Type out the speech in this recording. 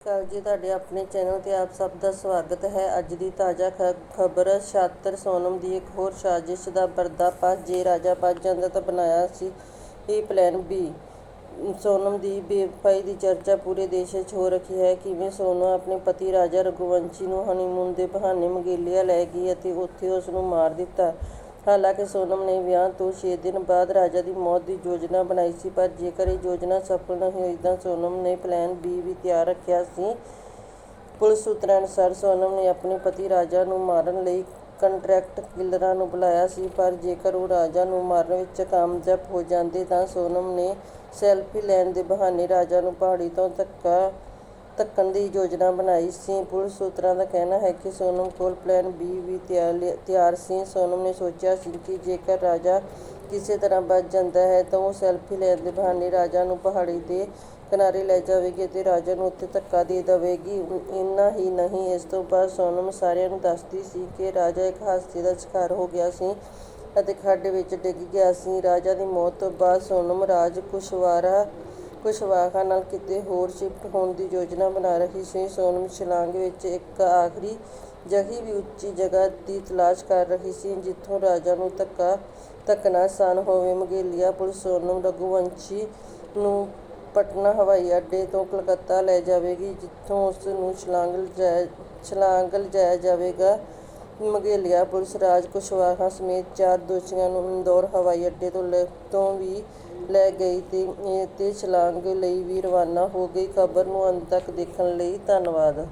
ਕਾਲ ਜੀ ਤੁਹਾਡੇ ਆਪਣੇ ਚੈਨਲ ਤੇ ਆਪ ਸਭ ਦਾ ਸਵਾਗਤ ਹੈ। ਅੱਜ ਦੀ ਤਾਜ਼ਾ ਖਬਰ ਛਾਤਰ ਸੋਨਮ ਦੀ ਇੱਕ ਹੋਰ ਸਾਜ਼ਿਸ਼ ਦਾ ਪਰਦਾਫਾਸ਼ ਜੇ ਰਾਜਾ ਬਚ ਜਾਂਦਾ ਤਾਂ ਬਣਾਇਆ ਸੀ ਇਹ ਪਲਾਨ ਬੀ ਸੋਨਮ ਦੀ ਬੇਵਫਾਈ ਦੀ ਚਰਚਾ ਪੂਰੇ ਦੇਸ਼ ਵਿੱਚ ਹੋ ਰਹੀ ਹੈ। ਕਿਵੇਂ ਸੋਨਮ ਆਪਣੇ ਪਤੀ ਰਾਜਾ ਰਘੁਵੰਸ਼ੀ ਨੂੰ ਹਨੀਮੂਨ ਦੇ ਬਹਾਨੇ ਮੰਗੇਲੀਆ ਲੈ ਗਈ ਅਤੇ ਉੱਥੇ ਉਸ ਨੂੰ ਮਾਰ ਦਿੱਤਾ? ਹਾਲਾਂਕਿ ਸੋਨਮ ਨੇ ਵਿਆਹ ਤੋਂ ਛੇ ਦਿਨ ਬਾਅਦ ਰਾਜਾ ਦੀ ਮੌਤ ਦੀ ਯੋਜਨਾ ਬਣਾਈ ਸੀ, ਪਰ ਜੇਕਰ ਇਹ ਯੋਜਨਾ ਸਫਲ ਨਹੀਂ ਹੋਈ ਤਾਂ ਸੋਨਮ ਨੇ ਪਲਾਨ ਬੀ ਵੀ ਤਿਆਰ ਰੱਖਿਆ ਸੀ। ਪੁਲਿਸ ਸੂਤਰਾਂ ਅਨੁਸਾਰ ਸੋਨਮ ਨੇ ਆਪਣੇ ਪਤੀ ਰਾਜਾ ਨੂੰ ਮਾਰਨ ਲਈ ਕੰਟਰੈਕਟ ਕਿਲਰਾਂ ਨੂੰ ਬੁਲਾਇਆ ਸੀ, ਪਰ ਜੇਕਰ ਉਹ ਰਾਜਾ ਨੂੰ ਮਾਰਨ ਵਿੱਚ ਕਾਮਯਾਬ ਹੋ ਜਾਂਦੇ ਤਾਂ ਸੋਨਮ ਨੇ ਸੈਲਫੀ ਲੈਣ ਦੇ ਬਹਾਨੇ ਰਾਜਾ ਨੂੰ ਪਹਾੜੀ ਤੋਂ ਧੱਕਾ ਧੱਕਣ ਦੀ ਯੋਜਨਾ ਬਣਾਈ ਸੀ। ਪੁਲਿਸ ਸੂਤਰਾਂ ਦਾ ਕਹਿਣਾ ਹੈ ਕਿ ਸੋਨਮ ਕੋਲ ਪਲਾਨ ਬੀ ਵੀ ਤਿਆਰ ਤਿਆਰ ਸੀ। ਸੋਨਮ ਨੇ ਸੋਚਿਆ ਸੀ ਕਿ ਜੇਕਰ ਰਾਜਾ ਕਿਸੇ ਤਰ੍ਹਾਂ ਬਚ ਜਾਂਦਾ ਹੈ ਤਾਂ ਉਹ ਸੈਲਫੀ ਲੈਣ ਦੇ ਬਹਾਨੇ ਰਾਜਾ ਨੂੰ ਪਹਾੜੀ ਦੇ ਕਿਨਾਰੇ ਲੈ ਜਾਵੇਗੀ ਅਤੇ ਰਾਜਾ ਨੂੰ ਉੱਥੇ ਧੱਕਾ ਦੇ ਦੇਵੇਗੀ। ਇੰਨਾ ਹੀ ਨਹੀਂ, ਇਸ ਤੋਂ ਬਾਅਦ ਸੋਨਮ ਸਾਰਿਆਂ ਨੂੰ ਦੱਸਦੀ ਸੀ ਕਿ ਰਾਜਾ ਇੱਕ ਹਾਦਸੇ ਦਾ ਸ਼ਿਕਾਰ ਹੋ ਗਿਆ ਸੀ ਅਤੇ ਖੱਡ ਵਿੱਚ ਡਿੱਗ ਗਿਆ ਸੀ। ਰਾਜਾ ਦੀ ਮੌਤ ਤੋਂ ਬਾਅਦ ਸੋਨਮ ਰਾਜ ਕੁਸ਼ਵਾਰਾ ਕੁਸ਼ਵਾਹਾ ਨਾਲ ਕਿਤੇ ਹੋਰ ਸ਼ਿਫਟ ਹੋਣ ਦੀ ਯੋਜਨਾ ਬਣਾ ਰਹੀ ਸੀ ਸੋਨਮ ਸ਼ਿਲਾਂਗ ਵਿੱਚ ਇੱਕ ਆਖਰੀ ਜਿਹੀ ਵੀ ਉੱਚੀ ਜਗ੍ਹਾ ਦੀ ਤਲਾਸ਼ ਕਰ ਰਹੀ ਸੀ, ਜਿੱਥੋਂ ਰਾਜਾ ਨੂੰ ਧੱਕਾ ਧੱਕਣਾ ਆਸਾਨ ਹੋਵੇ। ਮਗੇਲੀਆ ਪੁਲਿਸ ਸੋਨਮ ਰਘੁਵੰਸ਼ੀ ਨੂੰ ਪਟਨਾ ਹਵਾਈ ਅੱਡੇ ਤੋਂ ਕਲਕੱਤਾ ਲੈ ਜਾਵੇਗੀ, ਜਿੱਥੋਂ ਉਸ ਨੂੰ ਛਲਾਂਗ ਲਿਜਾਇਆ ਛਲਾਂਗ ਲਿਜਾਇਆ ਜਾਵੇਗਾ। ਮਗੇਲੀਆ, ਪੁਲਿਸ ਰਾਜ ਕੁਸ਼ਵਾਹਾ ਸਮੇਤ ਚਾਰ ਦੋਸ਼ੀਆਂ ਨੂੰ ਇੰਦੌਰ ਹਵਾਈ ਅੱਡੇ ਤੋਂ ਲੈ, ਤੋਂ ਵੀ ਲੈ ਗਈ ਤੇ ਤੇ ਛਲਾਂਗ ਲਈ ਵੀ ਰਵਾਨਾ ਹੋ ਗਈ। ਖਬਰ ਨੂੰ ਅੰਤ ਤੱਕ ਦੇਖਣ ਲਈ ਧੰਨਵਾਦ।